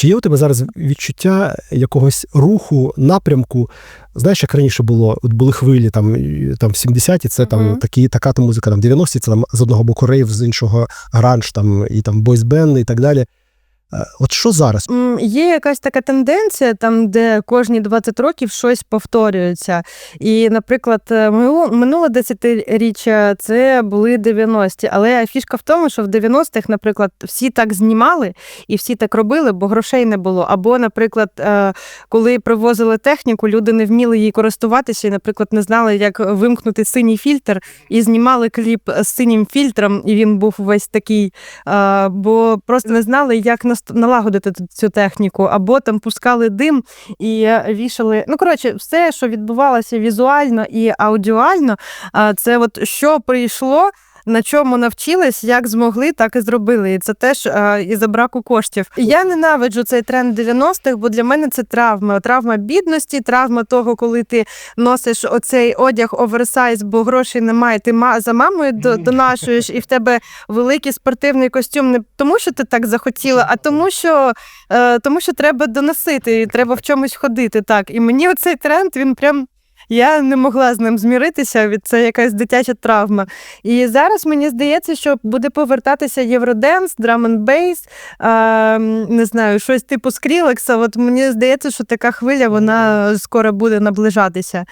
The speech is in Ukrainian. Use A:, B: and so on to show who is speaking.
A: Чи є у тебе зараз відчуття якогось руху, напрямку? Знаєш, як раніше було, от були хвилі там, там в 70-ті, це там
B: Мгм.
A: такі, така то музика, там 90-ті, це там з одного боку рейв, з іншого гранж, там і там бойсбен, і так далі. Е, От що зараз?
B: Є якась така тенденція, там, де кожні 20 років щось повторюється. І, наприклад, е, минуле десятиріччя це були 90-ті. Але фішка в тому, що в 90-х, наприклад, всі так знімали і всі так робили, бо грошей не було. Або, наприклад, е, коли привозили техніку, люди не вміли її користуватися і, наприклад, не знали, як вимкнути синій фільтр, і знімали кліп з синім фільтром, і він був весь такий бо просто не знали, як нас- налагодити цю техніку, або там пускали дим і е, вішали. Ну, коротше, все, що відбувалося візуально і аудіально, це от що прийшло. На чому навчились, як змогли, так і зробили. І це теж а, із-за браку коштів. Я ненавиджу цей тренд 90-х, бо для мене це травма. Травма бідності, травма того, коли ти носиш оцей одяг оверсайз, бо грошей немає. Ти за мамою до- донашуєш, і в тебе великий спортивний костюм не тому, що ти так захотіла, а тому, що, е, тому що треба доносити, і треба в чомусь ходити. Так. І мені оцей тренд, він прям. Я не могла з ним зміритися, від це якась дитяча травма. І зараз мені здається, що буде повертатися євроденс, драменбейс, бейс, е, не знаю, щось типу скрілекса. От мені здається, що така хвиля вона скоро буде наближатися.